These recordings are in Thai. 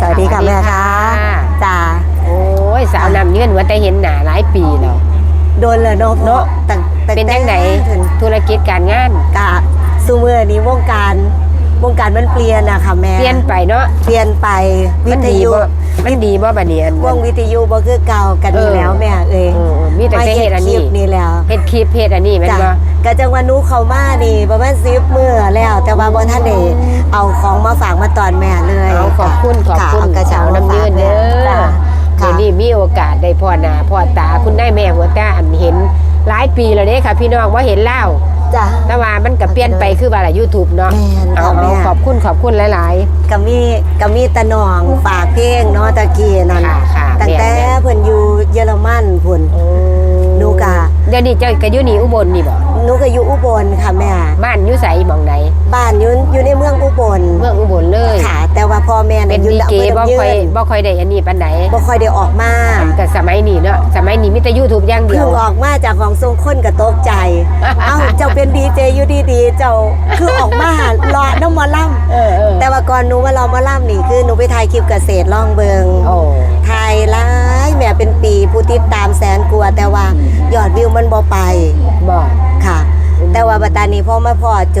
สวัสดีค่ะแม่ค่ะจ้าโอ้ยสาวนำเงื่อนว่าแต่เห็นหน้าหลายปีแล้วโดนเลยเนาะเนาะตั้งตั้เป็นจังไหนถึงธุรกิจการงานกะซูเมอร์นี้วงการวงการมันเปลี่ยนอะค่ะแม่เปลี่ยนไปเนาะเปลี่ยนไปวิมันทดียุบ่ มันดีบ่บัดนี้อันวงวิทยุบ่คือเก่ากันนี่เออแล้วแม่เอ้ยเออมีแต่มาจะเฮ็ดอันนี้คลิปนี่แล้วเฮ็ดคลิปเฮ็ดอันนี้แม่นจ้ะบ่กะจังว่าหนูเข้ามานี่ประมาณ10มื้อแล้ว แต่ว่าบ่ทันได้เอาของมาฝากมาตอนแม่เลยเอาขอบคุณขอบคุณะเากระเช้าสาวน้ำยืนเด้อจ้ะเดี๋ยวนี้มีโอกาสได้พ่อหน้าพ่อตาคุณได้แม่หัวตาอันเห็นหลายปีแล้วเด้ค่ะ พี่น้องว่าเห็นแล้ว จ้ะ แต่ว่ามันก็เปลี่ยนไปคือว่าล่ะ YouTube เนาะแม่นค่ะเอาแม่ เอาขอบคุณขอบคุณหลายก็มีก็มีตะหนองฝากเพลงเนาะตะกี้นั่นค่ะค่ะตั้งแต่แม่น เพิ่นอยู่เยอรมันพุ่นๆโอ้หนูกะ เดี๋ยวนี้เจ้าก็อยู่นี่อุบลนี่บ่ หนูก็อยู่อุบลค่ะแม่บ้านอยู่ไสหม่องใดบ้านอยู่อยู่ในเมืองอุบลเมืองอุบลเลยค่ะ แต่ว่าพ่อแม่เป็นอยู่ดีเจอำภบ่อำค่อยยืนบ่ค่อยได้อันนี้ปานใดบ่ค่อยได้ออกมาแต่สมัยนี้เนาะสมัยนี้มีแต่ YouTube อย่างเดีเพิ่ยวงออกมาจากของทรงคนก็ตกใจ เอ้าเจ้าเป็นดีเจอยู่ดีๆเจ้าคือออกมาเลาะน้ำหมอลเออเออำแต่ว่าก่อนหนูมาเลาะหมอลำนี่คือหนูไปถ่ายคลิปเกษตรล่องเบิงโอ้ถ่ายหลาย แม่เป็นปีผู้ติดตามแสนกว่าแต่ว่ายอดวิวมันบ่ไปบ่ค่ะ แต่ว่าบัดตานี้พ่อมาพ่อโจ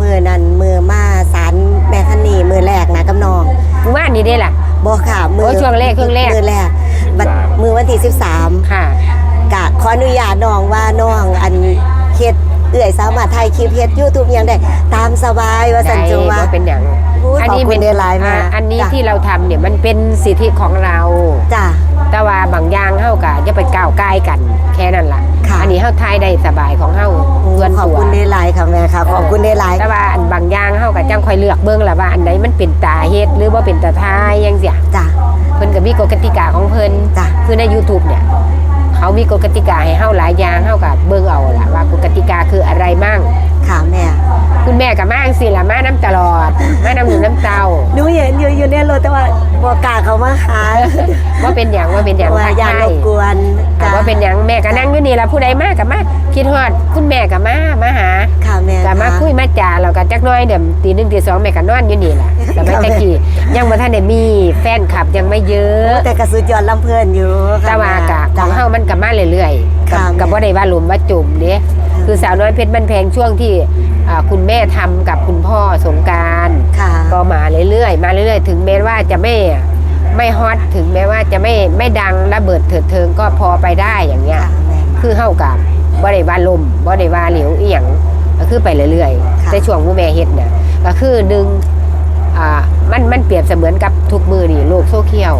มือนั้นมือมาสารแม่คันนีมือแรกนะกับน้องหมู่บ้านนี้ได้ล่ะ บ่ค่ะมืโอ้ยช่วงแรกช่วงแรก มือแรกบัดมือวันที่13 ค่ะ กะขออนุญาตน้องว่าน้องอันเฮ็ดเอื้อยสามารถถ่ายคลิปเฮ็ด YouTube หยังได้ตามสบายว่าสันได้จูว่าบ่เป็นหยังอุ๊ยอันนี้ขอบคุเป็ณนได้หลายมากอ่าอันนี้จ้ะ ที่เราทำเนี่ยมันเป็นสิทธิของเรา จ้ะ แต่ว่าบางอย่างเฮาก็อย่าไปก้าวใกล้กัน แค่นั้นล่ะ ค่ะ อันนี้เฮาทายได้สบายของเฮาเพื่อนขอบตัวคุณได้หลายค่ะแม่ค่ะ ขอบคุณได้หลาย แต่ว่าอันบางอย่างเฮาก็จังค่อยเลือกเบิ่งล่ะว่าอันไหนมันเป็นตาเฮ็ดหรือบ่เป็นตาทายจังซี่จ้ะ เพิ่นก็มีกฎกติกาของเพิ่นจ้ะ คือใน YouTube เนี่ย เขามีกฎกติกาให้เฮาหลายอย่างเฮาก็เบิ่งเอาล่ะว่ากฎกติกาคืออะไรมั่ง ค่ะแม่ คุณแม่กับมาจังสิล่ะมาน้ำตลอด มาน้ำหนูน้ำเต้าหนูเห็นอยู่อยู่ในรถแต่ว่าบ่กล้าเขามาหาว่าเป็นอย่างว่าเป็นอย่างว่าทักอย่าทารบกวนอ่าว่าเป็นอย่างแม่ก็นั่งอยู่นี่ละผู้ใดมากับมาคิดฮอดคุณแม่กับมามาหาค่ะแม่กับมาะคุยมาจ่าเราก็จักหน้อยเดี๋ยวตีหนึ่งตีสองแม่ก็นอนอยู่นี่ล่ะแต่ไม่ตะกี้ยังบ่ทันได้มีแฟนคลับยังไม่เยอะ แต่กระสุดยอดลำเพลินอยู่ค่ะแต่ว่ากะขจ้ะองเฮามันก็มาเรื่อยๆกับค่ะกับบ่ได้ว่าหลุมว่าจุ่มเด้คือสาวน้อยเพชรบ้านแพงช่วงที่อ่า คุณแม่ทำกับคุณพ่อสงกรารค่ะก็มาเรื่อยๆ มาเรื่อยๆ ถึงแม้ว่าจะไม่ไม่ฮอตถึงแม้ว่าจะไม่ไม่ดังระเบิดเถิดเทิงก็พอไปได้อย่างเงี้ยค่ะแม่คือเฮากับบ่ได้ว่าลมบ่ได้ว่าเหลวอีหยังก็คือไปเรื่อยค่ะๆแต่ช่วงผู้แม่เฮ็ดน่ะก็คือหนึ่งอ่ามันมันเปรียบเสมือนกับทุกมือนี่โลกโซเชียล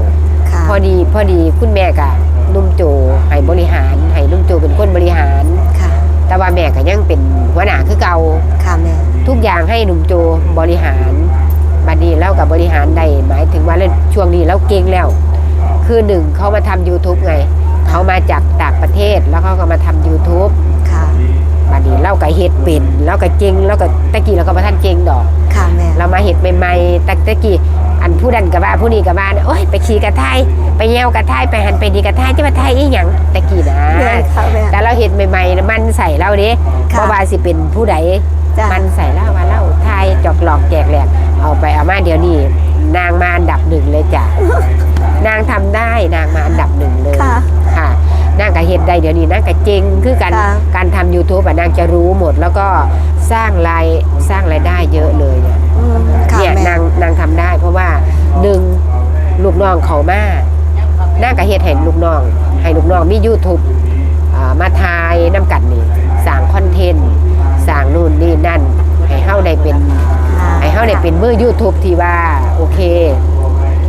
ค่ะพอดีพอดีคุณแม่กับนุ่มโจให้บริหารให้นุ่มโจเป็นคนบริหารค่ะแต่ว่าแม่ก็ยังเป็น หัวหน้าคือเก่าค่ะแม่ทุกอย่างให้หนุ่มโจบริหารบัดนี้เล่ากับบริหารได้หมายถึงว่าเล่นช่วงนี้เราเก่งแล้ว คือหนึ่งเขามาทำ YouTube ไง เขามาจากต่างประเทศแล้วเขาก็มาทำ YouTube ค่ะบัดนี้เล่ากับเฮ็ดเป็นแล้วก็เก่งแล้วก็ตะกี้เราก็มาท่านเก่งดอก ค่ะแม่เรามาเฮ็ดใหม่ๆตะตะกี้อัน ผู้ดันกับว่าผู้นี้กับว่าโอ้ยไปขี่กระทายไปแยวกระทายไปหันไปดีกระทายจะมาทายอีหยังตะกี้นะแม่ค่ะแม่แต่เราเฮ็ดใหม่ๆน่ะมันใส่เราเด้ค่ะบ่ว่าสิเป็นผู้ใดจ้ะมันใส่เหล้ามาเหล้าไทยจอกหลอกแจกแหลกเอาไปเอามาเดี๋ยวนี้นางมาอันดับหนึ่งเลยจ้ะนางทำได้นางมาอันดับหนึ่งเลยค่ะค่ะนางก็เฮ็ดได้เดี๋ยวนี้นางก็เจงคือการค่ะการทำ YouTube อะนางจะรู้หมดแล้วก็สร้างรายสร้างรายได้เยอะเลยเนี่ยอืม ค่ะเนี่ยแม่นางนางทำได้ เพราะว่าหนึ่งลูกน้องเขามานางก็เฮ็ดให้ลูกน้อง ให้ลูกน้องมี YouTube อ่ามาทายน้ำกัดนี่สร้างคอนเทนต์สร้างนู่นนี่นั่น ให้เฮาได้เป็น ให้เฮาได้เป็นมือ YouTube ที่ว่าโอเค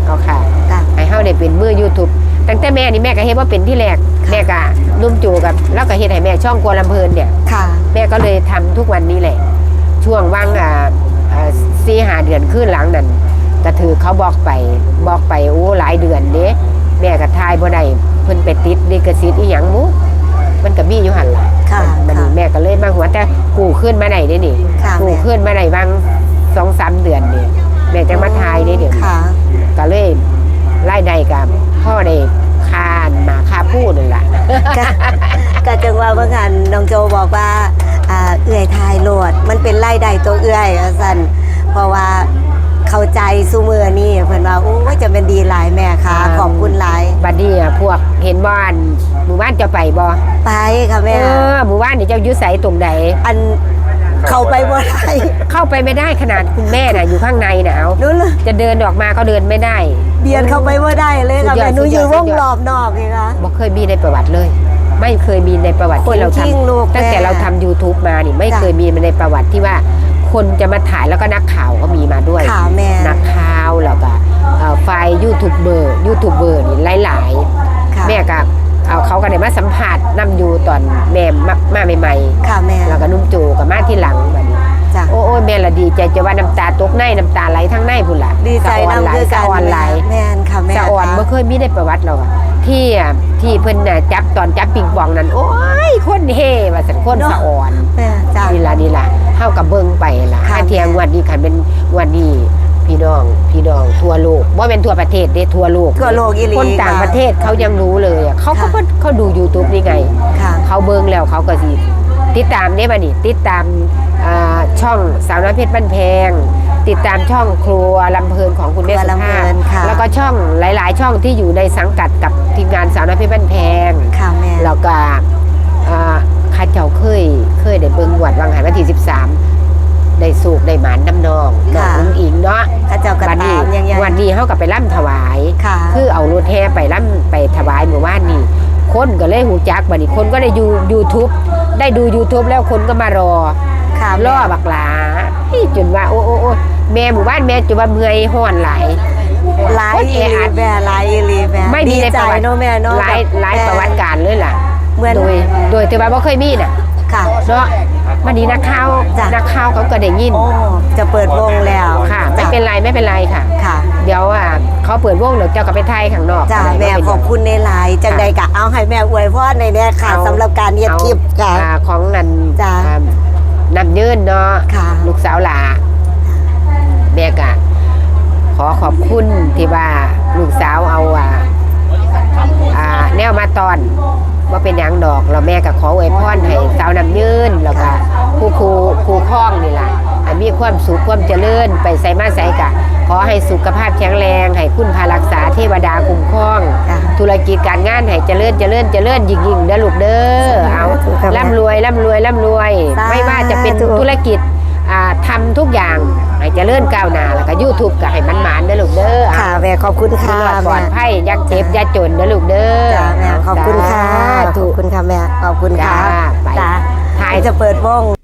เอาค่ะ ค่ะ ให้เฮาได้เป็นมือ YouTube ตั้งแต่แม่นี่แม่ก็เฮ็ดว่าเป็นที่แรกแม่ก็นุ่มจูกับแล้วก็เฮ็ดให้แม่ช่องกลัวลำเพลินเนี่ย ค่ะ แม่ก็เลยทำทุกวันนี้แหละ ช่วงว่างอ่าอ่า สี่หาเดือนขึ้นหลังนั้นก็ถือเขาบอกไปบอกไปโอ้หลายเดือนเด้แม่ก็ทายบ่ได้เพิ่นไปติดลิขสิทธิ์อีหยังหมูมันก็มีอยู่หั่นล่ะค่ะมันนี่ค่ะแม่ก็เลยมาหัวแต่กูขึ้นมาได้เด้นี่ค่ะกูแม่ขึ้นมาได้บางสองสามเดือนนี่แม่จะมาทายเด้เดี๋ยวนี้ค่ะก็เลยไล่ได้กับพ่อได้คานหมาคาพูดนั่นล่ะก็ก็จังว่าเมื่อกันน้องโจบอกว่า อ่าเอื้อยทายโหลด มันเป็นไล่ใดตัวเอื้อยว่าซั่นเพราะว่าเข้าใจซูมือนี่เพิ่นว่าโอ้ยจะเป็นดีดีหลายแม่ค่ะอ่าขอบคุณหลายบัดนี้อะพวกเห็นบ้านหมู่บ้านเจะไปบ่ไปค่ะเอแม่ อหมู่บ้านนี่เจ้าอยุใสตรงใดอันเข้าไปบ่ได้เข้าไปไม่ได้ขนาดคุณแม่น่ะอยู่ข้างในหนาวนู้นเลยจะเดินออกมาก็เดินไม่ได้ เบียนเข้าไปบ่ได้เลยค่ะสุดยอดแม่หนูอยู่สุวดงยอดรอบนอกเลยค่ะบ่เคยมีในประวัติเลย ไม่เคยมีในประวัติคนที่เราทิ้งลูกทำตั้งแต่แม่เราทำ YouTube มานี่ไม่จ้ะเคยมีในประวัติที่ว่า คนจะมาถ่ายแล้วก็นักข่าวก็มีมาด้วยค่ะแม่นักข่าวแล้วก็เอ่อไฟยูทูบเบอร์ยูทูบเบอร์นี่หลายค่ะๆแม่ก็เอาเขาก็ได้มาสัมผัสนํอยู่ตอนแม่มามาใหม่ค่ะแม่ๆแล้วก็นุ่มโจก็มาที่หลังบัดนี้จ้ะโอ้โอ้ยแม่ละดีใจจะว่าน้ำตาตกในน้ำตาไหลทั้งในพุ่นล่ะดีใจสะออนไหลนำคือสะกันออนไหลแม่นค่ะแม่สะอ่อนค่ะบ่เคยมีในประวัติเราอะ ที่อะที่เพิ่นน่ะจับตอนจับปิงปองนั้นโอ้ยคนเฮว่าสันคนสะอ่อนแม่จ้ะนี่ล่ะนี่ล่ะเฮากับเบิ่งไปล่ะค่ะ ถ้าเทียงแม่วันนี้คันเป็นวันนี้พี่น้องพี่น้องทั่วโลกบ่แม่นทั่วประเทศเด้ทั่วโลกทั่วโลกอีหลี คนต่างค่ะประเทศเขายังรู้เลยอะเขาเขาค่ะก็เขาดู YouTube นี่ไง ค่ะ เขาเบิ่งแล้วเขาก็สิติดตามเนี่ยบัดนี้ติดตามอ่าช่องสาวน้อยเพชรบ้านแพง ติดตามช่องครัวลำเพลินของคุณแม่ครัวสุลำเพลิภาพนค่ะ แล้วก็ช่องหลาย ๆ ช่องที่อยู่ในสังกัดกับทีมงานสาวน้อยเพชรบ้านแพง ค่ะแม่ แล้วก็อ่าข้าเจ้าเคยเคยได้เบิ่งหวดวังหันวันที่ 13 ได้สูกได้หมานน้ำนองน้องค่ะ อุ๋งอิงเนาะกระเจ้ากระวันตานี้มยังยังวันนี้เฮากับไปร่ำถวาย ค่ะคือเอารถแห่ไปร่ำไปถวายเมื่อวานนี้คนก็เลยหูจักบัดนี้คนก็ได้ดู YouTube ได้ดู YouTube แล้วคนก็มารอ ค่ะรอบักหลาอี้จนว่าโอ้โอ้โอ้แม่หมู่บ้านแม่จนว่าเมื่อยห้อนหลายหลายคนอีแอหลีอัดแม่หลายอีหลีแม่ไม่มีดีในใจประวัติเนาะแม่เนาะหลายแบบหลายประวัติการเลยล่ะเหมือนโดยโดยที่ว่าบ่เคยมีน่ะค่ะเนาะวันนี้นักข่าวจ้ะนักข่าวเขาก็ได้ยินโอ้จะเปิดวงแล้วค่ะ ไม่จ้ะเป็นไรไม่เป็นไรค่ะค่ะ เดี๋ยวอะเขาเปิดวงเดี๋ยวเจ้าก็ไปไทยข้างนอกจ้าอะไรก็แม่เป็นขอบคุณในไลน์จังใดกะเอาให้แม่อวยพรในเนี้ยค่ะเอาสำหรับการเฮ็ดเอาคลิปค่ะอ่าของนันจ้ะอ่านำ ยืนเนาะค่ะ ลูกสาวหลาแม่กะขอขอบคุณที่ว่าลูกสาวเอาอ่าอ่าแนวมาตอนว่าเป็นหยังดอกแล้วแม่ก็ขออวยพรให้สาวนำยืนแล้วก็ผู้ครูครูข้องนี่ล่ะให้มีความสุขความเจริญไปใส่มาใส่กะ ขอให้สุขภาพแข็งแรง ให้คุณพารักษาเทวดาคุ้มครองค่ะธุรกิจการงานให้เจริญเจริญเจริญยิ่งยิ่งๆเด้อลูกเด้อเอาสาธุครับร่ำรวยร่ำรวยร่ำรวยสาธุไม่ว่าจะเป็นธุรกิจอ่าทำทุกอย่างให้เจริญก้าวหน้าแล้วก็ยูทูบก็ให้มันหมานเด้อลูกเด้อค่ะแม่ขอบคุณค่ะค่ะปลอแม่ดภัยอยักเจ็บอยักจนเด้อลูกเด้อจ้าแม่ขอบคุณค่ะสาขธุอบคุณค่ะแม่ขอบคุณค่ะจ้าไปจ้าถ่ายจะเปิดวง